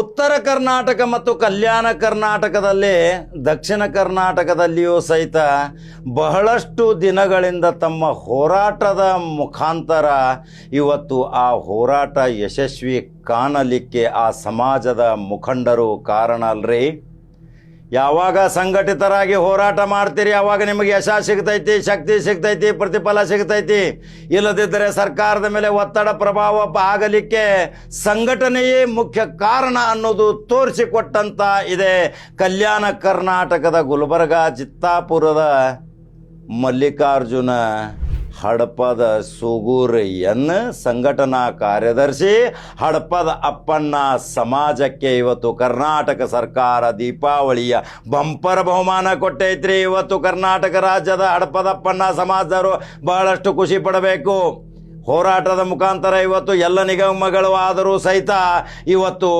ಉತ್ತರ ಕರ್ನಾಟಕ ಮತ್ತು ಕಲ್ಯಾಣ ಕರ್ನಾಟಕದಲ್ಲಿ, ದಕ್ಷಿಣ ಕರ್ನಾಟಕದಲ್ಲಿಯೂ ಸಹಿತ ಬಹಳಷ್ಟು ದಿನಗಳಿಂದ ತಮ್ಮ ಹೋರಾಟದ ಮುಖಾಂತರ ಇವತ್ತು ಆ ಹೋರಾಟ ಯಶಸ್ವಿ ಕಾಣಲಿಕ್ಕೆ ಆ ಸಮಾಜದ ಮುಖಂಡರು ಕಾರಣ ಅಲ್ರಿ. ಯಾವಾಗ ಸಂಘಟಿತರಾಗಿ ಹೋರಾಟ ಮಾಡ್ತೀರಿ ಆವಾಗ ನಿಮಗೆ ಯಶ ಸಿಗ್ತೈತಿ, ಶಕ್ತಿ ಸಿಗ್ತೈತಿ, ಪ್ರತಿಫಲ ಸಿಗ್ತೈತಿ? ಇಲ್ಲದಿದ್ದರೆ ಸರ್ಕಾರದ ಮೇಲೆ ಒತ್ತಡ ಪ್ರಭಾವ ಆಗಲಿಕ್ಕೆ ಸಂಘಟನೆಯೇ ಮುಖ್ಯ ಕಾರಣ ಅನ್ನೋದು ತೋರಿಸಿಕೊಟ್ಟಂತ ಇದೆ ಕಲ್ಯಾಣ ಕರ್ನಾಟಕದ ಗುಲ್ಬರ್ಗ, ಚಿತ್ತಾಪುರದ ಮಲ್ಲಿಕಾರ್ಜುನ. ಹಡಪದ ಸುಗೂರಯ್ಯನ್ ಸಂಘಟನಾ ಕಾರ್ಯದರ್ಶಿ, ಹಡಪದ ಅಪ್ಪಣ್ಣ ಸಮಾಜಕ್ಕೆ ಇವತ್ತು ಕರ್ನಾಟಕ ಸರ್ಕಾರ ದೀಪಾವಳಿಯ ಬಂಪರ್ ಬಹುಮಾನ ಕೊಟ್ಟೈತ್ರಿ. ಇವತ್ತು ಕರ್ನಾಟಕ ರಾಜ್ಯದ ಹಡಪದ ಅಪ್ಪಣ್ಣ ಸಮಾಜದವರು ಬಹಳಷ್ಟು ಖುಷಿ ಪಡಬೇಕು. ಹೋರಾಟದ ಮುಖಾಂತರ ಇವತ್ತು ಎಲ್ಲ ನಿಗಮಗಳು ಆದರೂ ಸಹಿತ ಇವತ್ತು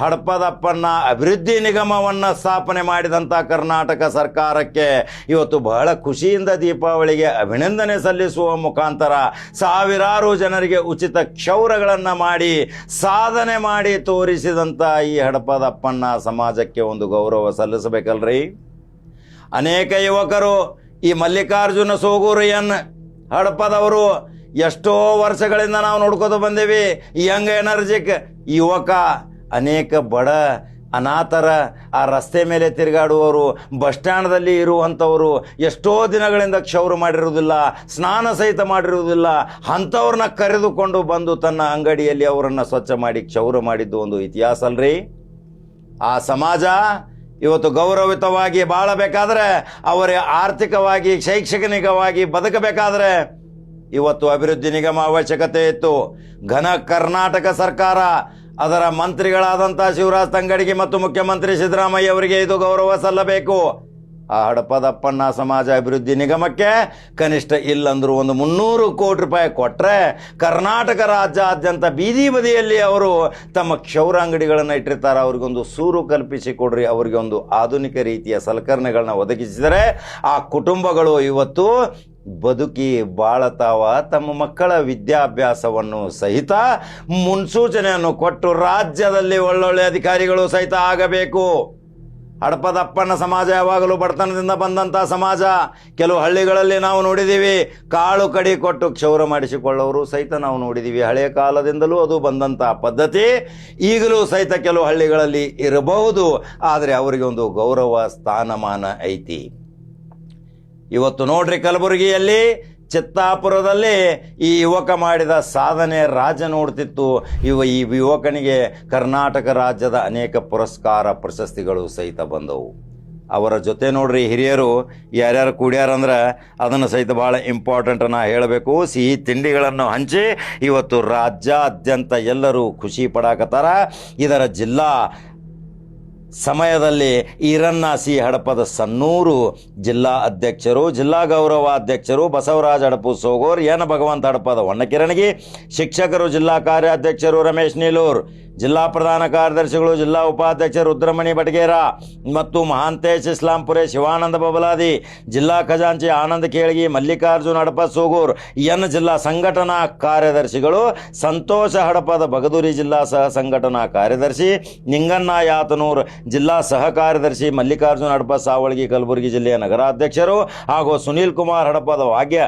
ಹಡಪದಪ್ಪನ್ನ ಅಭಿವೃದ್ಧಿ ನಿಗಮವನ್ನು ಸ್ಥಾಪನೆ ಮಾಡಿದಂಥ ಕರ್ನಾಟಕ ಸರ್ಕಾರಕ್ಕೆ ಇವತ್ತು ಬಹಳ ಖುಷಿಯಿಂದ ದೀಪಾವಳಿಗೆ ಅಭಿನಂದನೆ ಸಲ್ಲಿಸುವ ಮುಖಾಂತರ ಸಾವಿರಾರು ಜನರಿಗೆ ಉಚಿತ ಕ್ಷೌರಗಳನ್ನು ಮಾಡಿ ಸಾಧನೆ ಮಾಡಿ ತೋರಿಸಿದಂಥ ಈ ಹಡಪದಪ್ಪಣ್ಣ ಸಮಾಜಕ್ಕೆ ಒಂದು ಗೌರವ ಸಲ್ಲಿಸಬೇಕಲ್ರಿ? ಅನೇಕ ಯುವಕರು ಈ ಮಲ್ಲಿಕಾರ್ಜುನ ಸೋಗೂರಿಯನ್ ಹಡಪದವರು ಎಷ್ಟೋ ವರ್ಷಗಳಿಂದ ನಾವು ನೋಡ್ಕೋತ ಬಂದೇವಿ. ಯಂಗ್ ಎನರ್ಜಿಕ್ ಯುವಕ ಅನೇಕ ಬಡ, ಅನಾಥರ ಆ ರಸ್ತೆ ಮೇಲೆ ತಿರುಗಾಡುವವರು, ಬಸ್ ಸ್ಟ್ಯಾಂಡ್ದಲ್ಲಿ ಇರುವಂಥವರು ಎಷ್ಟೋ ದಿನಗಳಿಂದ ಕ್ಷೌರ ಮಾಡಿರುವುದಿಲ್ಲ, ಸ್ನಾನ ಸಹಿತ ಮಾಡಿರುವುದಿಲ್ಲ, ಅಂಥವ್ರನ್ನ ಕರೆದುಕೊಂಡು ಬಂದು ತನ್ನ ಅಂಗಡಿಯಲ್ಲಿ ಅವರನ್ನು ಸ್ವಚ್ಛ ಮಾಡಿ ಕ್ಷೌರ ಮಾಡಿದ್ದು ಒಂದು ಇತಿಹಾಸ ಅಲ್ರಿ. ಆ ಸಮಾಜ ಇವತ್ತು ಗೌರವಿತವಾಗಿ ಬಾಳಬೇಕಾದ್ರೆ, ಅವರ ಆರ್ಥಿಕವಾಗಿ, ಶೈಕ್ಷಣಿಕವಾಗಿ ಬದುಕಬೇಕಾದ್ರೆ ಇವತ್ತು ಅಭಿವೃದ್ಧಿ ನಿಗಮ ಅವಶ್ಯಕತೆ ಇತ್ತು. ಘನ ಕರ್ನಾಟಕ ಸರ್ಕಾರ, ಅದರ ಮಂತ್ರಿಗಳಾದಂಥ ಶಿವರಾಜ್ ತಂಗಡಿಗೆ ಮತ್ತು ಮುಖ್ಯಮಂತ್ರಿ ಸಿದ್ದರಾಮಯ್ಯ ಅವರಿಗೆ ಇದು ಗೌರವ ಸಲ್ಲಬೇಕು. ಆ ಹಡಪದಪ್ಪಣ್ಣ ಸಮಾಜ ಅಭಿವೃದ್ಧಿ ನಿಗಮಕ್ಕೆ ಕನಿಷ್ಠ ಇಲ್ಲಂದ್ರೂ ಒಂದು ಮುನ್ನೂರು ಕೋಟಿ ರೂಪಾಯಿ ಕೊಟ್ಟರೆ ಕರ್ನಾಟಕ ರಾಜ್ಯಾದ್ಯಂತ ಬೀದಿ ಬದಿಯಲ್ಲಿ ಅವರು ತಮ್ಮ ಕ್ಷೌರ ಅಂಗಡಿಗಳನ್ನು ಇಟ್ಟಿರ್ತಾರೆ. ಅವ್ರಿಗೊಂದು ಸೂರು ಕಲ್ಪಿಸಿ ಕೊಡ್ರಿ. ಅವರಿಗೆ ಒಂದು ಆಧುನಿಕ ರೀತಿಯ ಸಲಕರಣೆಗಳನ್ನ ಒದಗಿಸಿದರೆ ಆ ಕುಟುಂಬಗಳು ಇವತ್ತು ಬದುಕಿ ಬಾಳತಾವ, ತಮ್ಮ ಮಕ್ಕಳ ವಿದ್ಯಾಭ್ಯಾಸವನ್ನು ಸಹಿತ ಮುನ್ಸೂಚನೆಯನ್ನು ಕೊಟ್ಟು ರಾಜ್ಯದಲ್ಲಿ ಒಳ್ಳೊಳ್ಳೆ ಅಧಿಕಾರಿಗಳು ಸಹಿತ ಆಗಬೇಕು. ಹಡಪದಪ್ಪನ ಸಮಾಜ ಯಾವಾಗಲೂ ಬಡತನದಿಂದ ಬಂದಂಥ ಸಮಾಜ. ಕೆಲವು ಹಳ್ಳಿಗಳಲ್ಲಿ ನಾವು ನೋಡಿದ್ದೀವಿ ಕಾಳು ಕಡಿ ಕೊಟ್ಟು ಕ್ಷೌರ ಮಾಡಿಸಿಕೊಳ್ಳೋರು ಸಹಿತ ನಾವು ನೋಡಿದ್ದೀವಿ ಹಳೆಯ ಕಾಲದಿಂದಲೂ ಅದು ಬಂದಂಥ ಪದ್ಧತಿ. ಈಗಲೂ ಸಹಿತ ಕೆಲವು ಹಳ್ಳಿಗಳಲ್ಲಿ ಇರಬಹುದು. ಆದರೆ ಅವರಿಗೆ ಒಂದು ಗೌರವ ಸ್ಥಾನಮಾನ ಐತಿ. ಇವತ್ತು ನೋಡ್ರಿ ಕಲಬುರಗಿಯಲ್ಲಿ ಚಿತ್ತಾಪುರದಲ್ಲಿ ಈ ಯುವಕ ಮಾಡಿದ ಸಾಧನೆ ರಾಜ ನೋಡ್ತಿತ್ತು ಇವ ಈ ಯುವಕನಿಗೆ ಕರ್ನಾಟಕ ರಾಜ್ಯದ ಅನೇಕ ಪುರಸ್ಕಾರ ಪ್ರಶಸ್ತಿಗಳು ಸಹಿತ ಬಂದವು. ಅವರ ಜೊತೆ ನೋಡ್ರಿ ಹಿರಿಯರು, ಯಾರ್ಯಾರು ಕೂಡ್ಯಾರಂದ್ರೆ ಅದನ್ನು ಸಹಿತ ಭಾಳ ಇಂಪಾರ್ಟೆಂಟ್ ನಾ ಹೇಳಬೇಕು. ಸಿಹಿ ತಿಂಡಿಗಳನ್ನು ಹಂಚಿ ಇವತ್ತು ರಾಜ್ಯಾದ್ಯಂತ ಎಲ್ಲರೂ ಖುಷಿ ಪಡಾಕತ್ತಾರ. ಇದರ ಜಿಲ್ಲಾ ಸಮಯದಲ್ಲಿ ಈರನ್ನಾಸಿ ಹಡಪದ ಸನ್ನೂರು ಜಿಲ್ಲಾ ಅಧ್ಯಕ್ಷರು, ಜಿಲ್ಲಾ ಗೌರವ ಅಧ್ಯಕ್ಷರು, ಬಸವರಾಜ ಹಡಪು ಸೋಗೋರ್, ಏನ ಭಗವಂತ ಹಡಪದ ಹೊನ್ನಕಿರಣಗಿ, ಶಿಕ್ಷಕರು, ಜಿಲ್ಲಾ ಕಾರ್ಯಾಧ್ಯಕ್ಷರು ರಮೇಶ್ ನೀಲೂರ್ ಜಿಲ್ಲಾ ಪ್ರಧಾನ ಕಾರ್ಯದರ್ಶಿಗಳು, ಜಿಲ್ಲಾ ಉಪಾಧ್ಯಕ್ಷ ರುದ್ರಮಣಿ ಬಟಗೇರ ಮತ್ತು ಮಹಾಂತೇಶ್ ಇಸ್ಲಾಂಪುರೆ ಶಿವಾನಂದ ಬಬಲಾದಿ, ಜಿಲ್ಲಾ ಖಜಾಂಚಿ ಆನಂದ ಕೇಳಗಿ, ಮಲ್ಲಿಕಾರ್ಜುನ್ ಹಡಪ ಸೋಗೂರ್, ಎನ್ ಜಿಲ್ಲಾ ಸಂಘಟನಾ ಕಾರ್ಯದರ್ಶಿಗಳು, ಸಂತೋಷ ಹಡಪದ ಬಗದೂರಿ ಜಿಲ್ಲಾ ಸಹ ಸಂಘಟನಾ ಕಾರ್ಯದರ್ಶಿ, ನಿಂಗಣ್ಣ ಯಾತನೂರ್ ಜಿಲ್ಲಾ ಸಹ ಕಾರ್ಯದರ್ಶಿ, ಮಲ್ಲಿಕಾರ್ಜುನ್ ಹಡಪ ಸಾವಳಗಿ ಕಲಬುರಗಿ ಜಿಲ್ಲೆಯ ನಗರಾಧ್ಯಕ್ಷರು ಹಾಗೂ ಸುನೀಲ್ ಕುಮಾರ್ ಹಡಪದ ವಾಗ್ಯ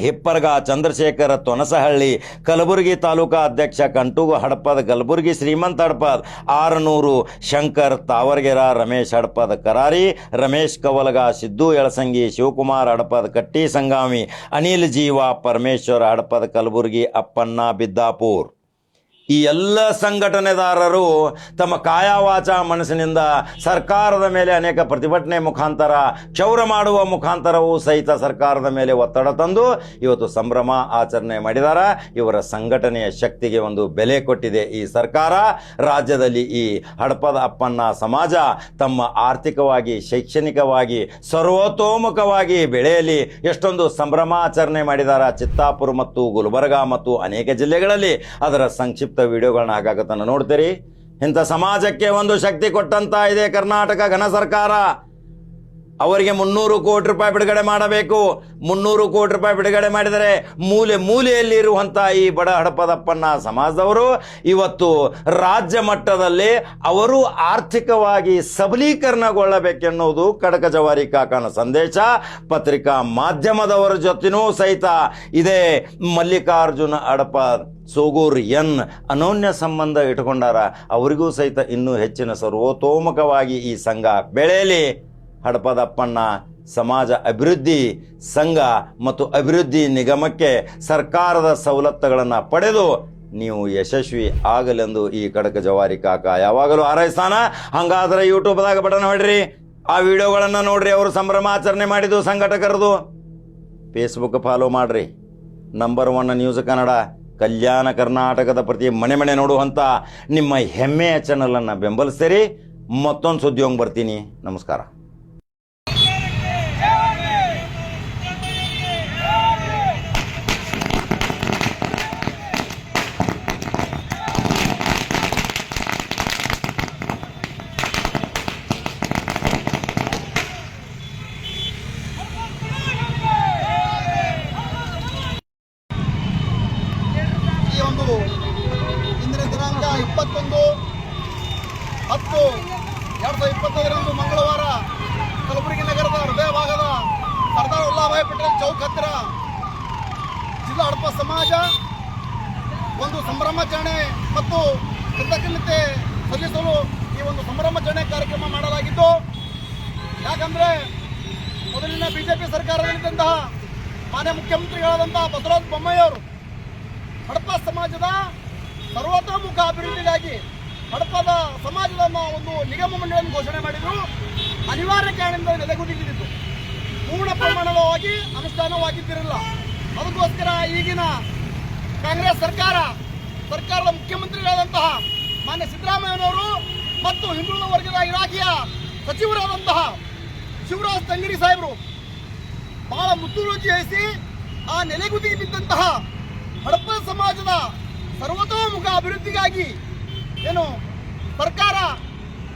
ಹಿಪ್ಪರ್ಗ, ಚಂದ್ರಶೇಖರ, ತೊನಸಹಳ್ಳಿ, ಕಲಬುರಗಿ ತಾಲೂಕಾ ಅಧ್ಯಕ್ಷ ಕಂಟುಗು ಹಡಪದ, ಕಲಬುರಗಿ ಶ್ರೀಮಂತ ಹಡಪದ್, ಆರನೂರು ಶಂಕರ್ ತಾವರ್ಗೆರ, ರಮೇಶ್ ಹಡಪದ ಕರಾರಿ, ರಮೇಶ್ ಕವಲಗ, ಸಿದ್ದು ಯಳಸಂಗಿ ಶಿವಕುಮಾರ್ ಹಡಪದ ಕಟ್ಟಿ ಸಂಗಾಮಿ, ಅನಿಲ್ ಜೀವ ಪರಮೇಶ್ವರ ಹಡಪದ, ಕಲಬುರಗಿ ಅಪ್ಪಣ್ಣ ಬಿದ್ದಾಪುರ್. ಈ ಎಲ್ಲ ಸಂಘಟನೆದಾರರು ತಮ್ಮ ಕಾಯಾವಾಚ ಮನಸ್ಸಿನಿಂದ ಸರ್ಕಾರದ ಮೇಲೆ ಅನೇಕ ಪ್ರತಿಭಟನೆ ಮುಖಾಂತರ, ಕ್ಷೌರ ಮಾಡುವ ಮುಖಾಂತರವೂ ಸಹಿತ ಸರ್ಕಾರದ ಮೇಲೆ ಒತ್ತಡ ತಂದು ಇವತ್ತು ಸಂಭ್ರಮ ಆಚರಣೆ ಮಾಡಿದಾರ. ಇವರ ಸಂಘಟನೆಯ ಶಕ್ತಿಗೆ ಒಂದು ಬೆಲೆ ಕೊಟ್ಟಿದೆ ಈ ಸರ್ಕಾರ. ರಾಜ್ಯದಲ್ಲಿ ಈ ಹಡಪದ ಅಪ್ಪನ್ನ ಸಮಾಜ ತಮ್ಮ ಆರ್ಥಿಕವಾಗಿ, ಶೈಕ್ಷಣಿಕವಾಗಿ, ಸರ್ವತೋಮುಖವಾಗಿ ಬೆಳೆಯಲಿ. ಎಷ್ಟೊಂದು ಸಂಭ್ರಮಾಚರಣೆ ಮಾಡಿದಾರ ಚಿತ್ತಾಪುರ ಮತ್ತು ಗುಲ್ಬರ್ಗ ಮತ್ತು ಅನೇಕ ಜಿಲ್ಲೆಗಳಲ್ಲಿ. ಅದರ ಸಂಕ್ಷಿಪ್ತ ವಿಡಿಯೋಗಳನ್ನ ಹಾಕಾಕತ್ತ ನೋಡ್ತೀರಿ. ಇಂಥ ಸಮಾಜಕ್ಕೆ ಒಂದು ಶಕ್ತಿ ಕೊಟ್ಟಂತ ಇದೆ ಕರ್ನಾಟಕ ಘನ ಸರ್ಕಾರ. ಅವರಿಗೆ ಮುನ್ನೂರು ಕೋಟಿ ರೂಪಾಯಿ ಬಿಡುಗಡೆ ಮಾಡಬೇಕು. ಮುನ್ನೂರು ಕೋಟಿ ರೂಪಾಯಿ ಬಿಡುಗಡೆ ಮಾಡಿದರೆ ಮೂಲೆ ಮೂಲೆಯಲ್ಲಿ ಇರುವಂತಹ ಈ ಬಡ ಹಡಪದಪ್ಪನ ಸಮಾಜದವರು ಇವತ್ತು ರಾಜ್ಯ ಮಟ್ಟದಲ್ಲಿ ಅವರು ಆರ್ಥಿಕವಾಗಿ ಸಬಲೀಕರಣಗೊಳ್ಳಬೇಕೆನ್ನುವುದು ಕಡಕ ಜವಾರಿ ಕಾಕನ ಸಂದೇಶ. ಪತ್ರಿಕಾ ಮಾಧ್ಯಮದವರ ಜೊತೆನೂ ಸಹಿತ ಇದೇ ಮಲ್ಲಿಕಾರ್ಜುನ ಅಡಪ ಸೋಗೂರ್ ಎನ್ ಅನೋನ್ಯ ಸಂಬಂಧ ಇಟ್ಕೊಂಡಾರ ಅವರಿಗೂ ಸಹಿತ ಇನ್ನೂ ಹೆಚ್ಚಿನ ಸರ್ವತೋಮುಖವಾಗಿ ಈ ಸಂಘ ಬೆಳೆಯಲಿ. ಹಡಪದಪ್ಪಣ್ಣ, ಸಮಾಜ ಅಭಿವೃದ್ಧಿ ಸಂಘ ಮತ್ತು ಅಭಿವೃದ್ಧಿ ನಿಗಮಕ್ಕೆ ಸರ್ಕಾರದ ಸವಲತ್ತುಗಳನ್ನು ಪಡೆದು ನೀವು ಯಶಸ್ವಿ ಆಗಲೆಂದು ಈ ಕಡಕ ಜವಾರಿ ಕಾಕ ಯಾವಾಗಲೂ ಹಾರೈಸ್ತಾನ. ಹಂಗಾದ್ರೆ ಯೂಟ್ಯೂಬ್ದಾಗ ಬಟನ್ ಹೊಡ್ರಿ. ಆ ವಿಡಿಯೋಗಳನ್ನು ನೋಡ್ರಿ, ಅವರು ಸಂಭ್ರಮಾಚರಣೆ ಮಾಡಿದ್ದು, ಸಂಘಟಕರದು. ಫೇಸ್ಬುಕ್ ಫಾಲೋ ಮಾಡ್ರಿ. Number one news Kannada, Kalyana ಕರ್ನಾಟಕದ ಪ್ರತಿ ಮನೆ ಮನೆ ನೋಡುವಂಥ ನಿಮ್ಮ ಹೆಮ್ಮೆಯ ಚಾನಲನ್ನು ಬೆಂಬಲಿಸ್ತೀರಿ. ಮತ್ತೊಂದು ಸುದ್ದಿ ಹೋಗಿ ಬರ್ತೀನಿ. ನಮಸ್ಕಾರ ಈ ಒಂದು ಇಂದಿನ ದಿನಾಂಕ ಇಪ್ಪತ್ತೊಂದು ಹತ್ತು ಎರಡು ಸಾವಿರದ ಇಪ್ಪತ್ತೈದರಂದು ಮಂಗಳವಾರ ಕಲಬುರಗಿ ನಗರದ ಹೃದಯ ಭಾಗದ ಸರ್ದಾರ್ ವಲ್ಲಭಾಯ್ ಪಟೇಲ್ ಚೌಕ್ ಹತ್ತಿರ ಜಿಲ್ಲಾ ಹಡಪ ಸಮಾಜ, ಒಂದು ಸಂಭ್ರಮಾಚರಣೆ ಮತ್ತು ಕೃತಜ್ಞತೆ ಸಲ್ಲಿಸಲು ಈ ಒಂದು ಸಂಭ್ರಮಾಚರಣೆ ಕಾರ್ಯಕ್ರಮ ಮಾಡಲಾಗಿತ್ತು. ಯಾಕಂದ್ರೆ ಮೊದಲಿನ ಬಿಜೆಪಿ ಸರ್ಕಾರದಲ್ಲಿದ್ದಂತಹ ಮಾನ್ಯ ಮುಖ್ಯಮಂತ್ರಿಗಳಾದಂತಹ ಬಸವರಾಜ ಬೊಮ್ಮಯ್ಯವರು ಹಡಪ ಸಮಾಜದ ಸರ್ವತೋಮುಖ ಅಭಿವೃದ್ಧಿಗಾಗಿ ಹಡಪದ ಸಮಾಜದ ಒಂದು ನಿಗಮ ಮಂಡಳಿಯನ್ನು ಘೋಷಣೆ ಮಾಡಿದ್ರು. ಅನಿವಾರ್ಯ ಕಾರಣದಿಂದ ನೆಲೆಗುದಿಗಿದ್ದು ಪೂರ್ಣ ಪ್ರಮಾಣವಾಗಿ ಅನುಷ್ಠಾನವಾಗಿದ್ದಿರಲಿಲ್ಲ. ಅದಕ್ಕೋಸ್ಕರ ಈಗಿನ ಕಾಂಗ್ರೆಸ್ ಸರ್ಕಾರ, ಸರ್ಕಾರದ ಮುಖ್ಯಮಂತ್ರಿಗಳಾದಂತಹ ಮಾನ್ಯ ಸಿದ್ದರಾಮಯ್ಯನವರು ಮತ್ತು ಹಿಂದುಳಿದ ವರ್ಗದ ಇಲಾಖೆಯ ಸಚಿವರಾದಂತಹ ಶಿವರಾಜ್ ತಂಗಿರಿ ಸಾಹೇಬರು ಬಹಳ ಮುತುವರ್ಜಿ ವಹಿಸಿ ಆ ನೆಲೆಗುದಿಗೆ ಬಿದ್ದಂತಹ ಹಡಪ ಸಮಾಜದ ಸರ್ವತೋಮುಖ ಅಭಿವೃದ್ಧಿಗಾಗಿ ಏನು ಸರ್ಕಾರ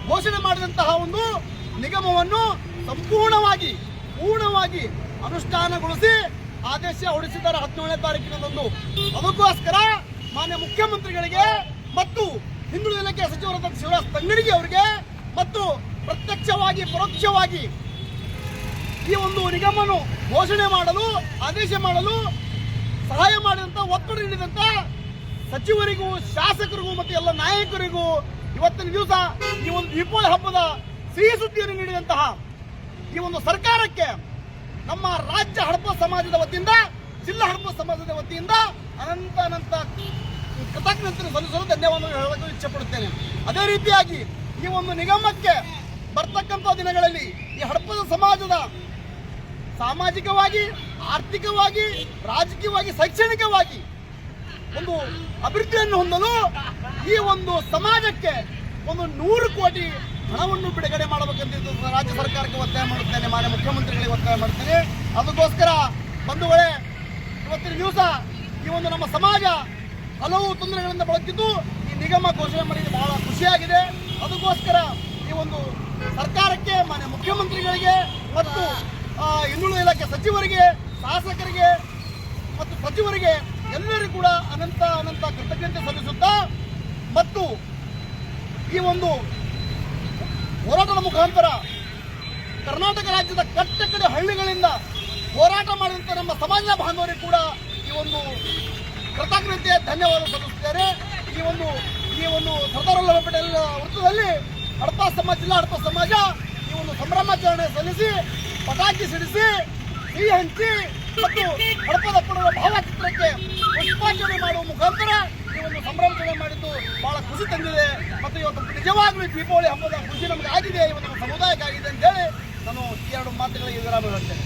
ಘೋಷಣೆ ಮಾಡಿದಂತಹ ಒಂದು ನಿಗಮವನ್ನು ಸಂಪೂರ್ಣವಾಗಿ, ಪೂರ್ಣವಾಗಿ ಅನುಷ್ಠಾನಗೊಳಿಸಿ ಆದೇಶ ಹೊರಡಿಸಿದ್ದಾರೆ ಹದಿನೇಳನೇ ತಾರೀಕಿನಂದು ಅದಕ್ಕೋಸ್ಕರ ಮಾನ್ಯ ಮುಖ್ಯಮಂತ್ರಿಗಳಿಗೆ ಮತ್ತು ಹಿಂದುಳಿದ ಇಲಾಖೆ ಸಚಿವರಾದ ಶಿವರಾಜ್ ತಂಗಡಿಗೆ ಅವರಿಗೆ ಮತ್ತು ಪ್ರತ್ಯಕ್ಷವಾಗಿ, ಪರೋಕ್ಷವಾಗಿ ಈ ಒಂದು ನಿಗಮವನ್ನು ಘೋಷಣೆ ಮಾಡಲು, ಆದೇಶ ಮಾಡಲು ಸಹಾಯ ಮಾಡಿದಂತ, ಒತ್ತಡ ನೀಡಿದಂತ ಸಚಿವರಿಗೂ, ಶಾಸಕರಿಗೂ ಮತ್ತು ಎಲ್ಲ ನಾಯಕರಿಗೂ ಇವತ್ತಿನ ದಿವಸ ಈ ಒಂದು ದೀಪಾವಳಿ ಹಬ್ಬದ ಸಿಹಿ ಸುದ್ದಿಯನ್ನು ನೀಡಿದಂತಹ ಈ ಒಂದು ಸರ್ಕಾರಕ್ಕೆ ನಮ್ಮ ರಾಜ್ಯ ಹಡಪ ಸಮಾಜದ ವತಿಯಿಂದ, ಜಿಲ್ಲಾ ಹಡಪ ಸಮಾಜದ ವತಿಯಿಂದ ಅನಂತ ಅನಂತ ಕೃತಜ್ಞತೆ ಸಲ್ಲಿಸಲು ಧನ್ಯವಾದ ಹೇಳಲು ಇಚ್ಛೆಪಡುತ್ತೇನೆ. ಅದೇ ರೀತಿಯಾಗಿ ಈ ಒಂದು ನಿಗಮಕ್ಕೆ ಬರ್ತಕ್ಕಂಥ ದಿನಗಳಲ್ಲಿ ಈ ಹಡಪದ ಸಮಾಜದ ಸಾಮಾಜಿಕವಾಗಿ, ಆರ್ಥಿಕವಾಗಿ, ರಾಜಕೀಯವಾಗಿ, ಶೈಕ್ಷಣಿಕವಾಗಿ ಒಂದು ಅಭಿವೃದ್ಧಿಯನ್ನು ಹೊಂದಲು ಈ ಒಂದು ಸಮಾಜಕ್ಕೆ ಒಂದು ನೂರು ಕೋಟಿ ಹಣವನ್ನು ಬಿಡುಗಡೆ ಮಾಡಬೇಕಂತ ರಾಜ್ಯ ಸರ್ಕಾರಕ್ಕೆ ಒತ್ತಾಯ ಮಾಡುತ್ತೇನೆ. ಮಾನ್ಯ ಮುಖ್ಯಮಂತ್ರಿಗಳಿಗೆ ಒತ್ತಾಯ ಮಾಡ್ತೇನೆ ಅದಕ್ಕೋಸ್ಕರ ಬಂಧುಗಳೇ ಇವತ್ತಿನ ದಿವಸ ಈ ಒಂದು ನಮ್ಮ ಸಮಾಜ ಹಲವು ತೊಂದರೆಗಳಿಂದ ಬಳಕಿದ್ದು ಈ ನಿಗಮ ಘೋಷಣೆ ಮಾಡಿದ್ದು ಬಹಳ ಖುಷಿಯಾಗಿದೆ. ಅದಕ್ಕೋಸ್ಕರ ಈ ಒಂದು ಸರ್ಕಾರಕ್ಕೆ, ಮಾನ್ಯ ಮುಖ್ಯಮಂತ್ರಿಗಳಿಗೆ ಮತ್ತು ಹಿಂದುಳಿದ ಇಲಾಖೆ ಸಚಿವರಿಗೆ, ಶಾಸಕರಿಗೆ ಮತ್ತು ಸಚಿವರಿಗೆ ಎಲ್ಲರಿಗೂ ಕೂಡ ಅನಂತ ಅನಂತ ಕೃತಜ್ಞತೆ ಸಲ್ಲಿಸುತ್ತಾ ಮತ್ತು ಈ ಒಂದು ಹೋರಾಟದ ಮುಖಾಂತರ ಕರ್ನಾಟಕ ರಾಜ್ಯದ ಕಟ್ಟ ಕಡೆ ಹಳ್ಳಿಗಳಿಂದ ಹೋರಾಟ ಮಾಡಿದಂಥ ನಮ್ಮ ಸಮಾಜ ಬಾಂಧವರಿಗೆ ಕೂಡ ಈ ಒಂದು ಕೃತಜ್ಞತೆ ಧನ್ಯವಾದ ಸಲ್ಲಿಸುತ್ತೇನೆ. ಈ ಒಂದು ಈ ಒಂದು ಸರ್ದಾರ್ ವಲ್ಲಭ ಪಟೇಲ್ ವೃತ್ತದಲ್ಲಿ ಹಡಪ ಸಮಾಜ, ಜಿಲ್ಲಾ ಹಡಪ ಸಮಾಜ ಈ ಒಂದು ಸಂಭ್ರಮಾಚರಣೆ ಸಲ್ಲಿಸಿ, ಪಟಾಕಿ ಸಿಡಿಸಿ, ಸಿಹಿ ಹಂಚಿ ಮತ್ತು ಹಡಪದ ಭಾವಚಿತ್ರಕ್ಕೆ ಪುಷ್ಪಾಂಜಲಿ ಮಾಡುವ ಮುಖಾಂತರ ಒಂದು ಸಂಭ್ರಮಾಚರಣೆ ಮಾಡಿದ್ದು ಬಹಳ ಖುಷಿ ತಂದಿದೆ. ಮತ್ತು ಇವತ್ತು ನಿಜವಾಗ್ಲೂ ದೀಪಾವಳಿ ಹಬ್ಬದ ಖುಷಿ ನಮಗೆ ಆಗಿದೆ. ಇವತ್ತು ಸಮುದಾಯಕ್ಕಾಗಿದೆ ಅಂತೇಳಿ ನಾನು ಈ ಎರಡು ಮಾತುಗಳಿಗೆ ವಿರಾಮ ಹೇಳ್ತೇನೆ